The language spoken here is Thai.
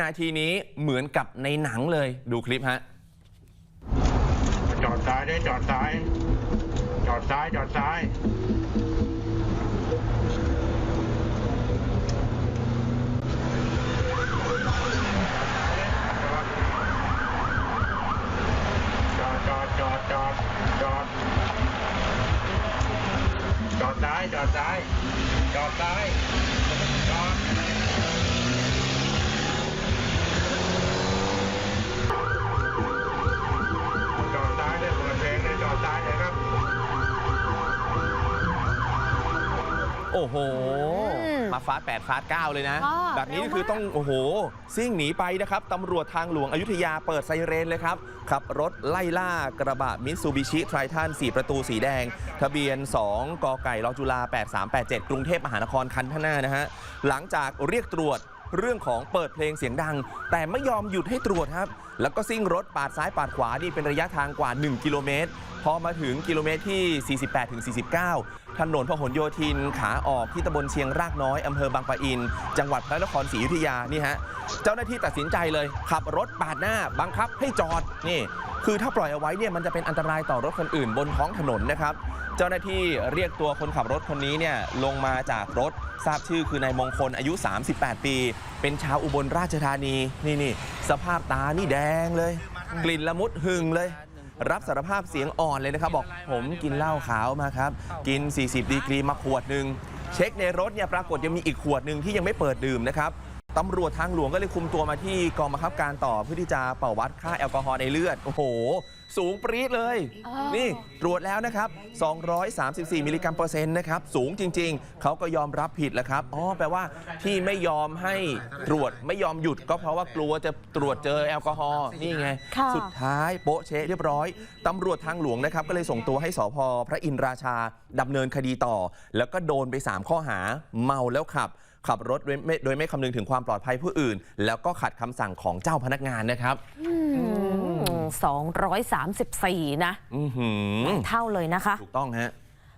นาทีนี้เหมือนกับในหนังเลยดูคลิปฮะ จอดซ้ายได้จอดซ้าย จอดซ้าย จอดซ้าย จอดจอดจอดจอดจอดจอดซ้าย จอดซ้าย จอดซ้าย จ โอ้โห อืมมาฟาด8ฟาด9เลยนะอ่าแบบนี้เร็วมาก คือต้องโอ้โหซิ่งหนีไปนะครับตำรวจทางหลวงอยุธยาเปิดไซเรนเลยครับ ขับรถไล่ล่ากระบะมิตซูบิชิไทรทัน4 ประตูสีแดง ทะเบียน 2กไก่ลอจุฬา 8387 กรุงเทพมหานครคันข้างหน้านะฮะ หลังจากเรียกตรวจ เรื่องของเปิดเพลงเสียงดัง แต่ไม่ยอมหยุดให้ตรวจครับ แล้วก็ซิ่งรถปาดซ้ายปาดขวานี่เป็นระยะทางกว่า 1 กิโลเมตร พอมาถึงกิโลเมตรที่ 48ถึง49 ถนนพหลโยธินขาออกที่ตำบลเชียงรากน้อยอำเภอบางปะอิน จังหวัดพระนครศรีอยุธยานี่ฮะเจ้าหน้าที่ตัดสินใจเลย ขับรถปาดหน้าบังคับให้จอดนี่คือถ้าปล่อยเอาไว้เนี่ยมันจะเป็นอันตรายต่อรถคนอื่นบนท้องถนนนะครับ เจ้าหน้าที่เรียกตัวคนขับรถคนนี้เนี่ยลงมาจากรถ ทราบชื่อคือนายมงคลอายุ 38 ปี เป็นชาวอุบลราชธานี นี่นี่สภาพตานี่แดงเลย กลิ่นละมุดหึงเลย รับสารภาพเสียงอ่อนเลยนะครับ บอกผมกินเหล้าขาวมาครับ กิน 40 ดีกรีมาขวดหนึ่งเช็คในรถเนี่ยปรากฏยังมีอีกขวดหนึ่งที่ยังไม่เปิดดื่มนะครับ ตำรวจทางหลวงก็เลยคุมตัวมาที่กองบังคับการต่อเพื่อที่จะเป่าวัดค่าแอลกอฮอล์ในเลือด โอ้โห สูงปรี๊ดเลย อ้าว นี่ตรวจแล้วนะครับ 234 มิลลิกรัมเปอร์เซ็นต์นะครับ สูงจริง ๆ เขาก็ยอมรับผิดแล้วครับ อ๋อ แปลว่าที่ไม่ยอมให้ตรวจไม่ยอมหยุดก็เพราะว่ากลัวจะตรวจเจอแอลกอฮอล์ นี่ไง ค่ะ สุดท้ายโป๊ะเชะเรียบร้อย ตำรวจทางหลวงนะครับ ก็เลยส่งตัวให้สพพระอินทราชาดำเนินคดีต่อ แล้วก็โดนไป 3 ข้อหาเมาแล้วขับ ขับรถโดยไม่โดยไม่คำนึงถึงความปลอดภัยผู้อื่น แล้วก็ขัดคำสั่งของเจ้าพนักงานนะครับสองร้อยสามสิบสี่นะอือหือ เท่าเลยนะคะ ถูกต้องฮะ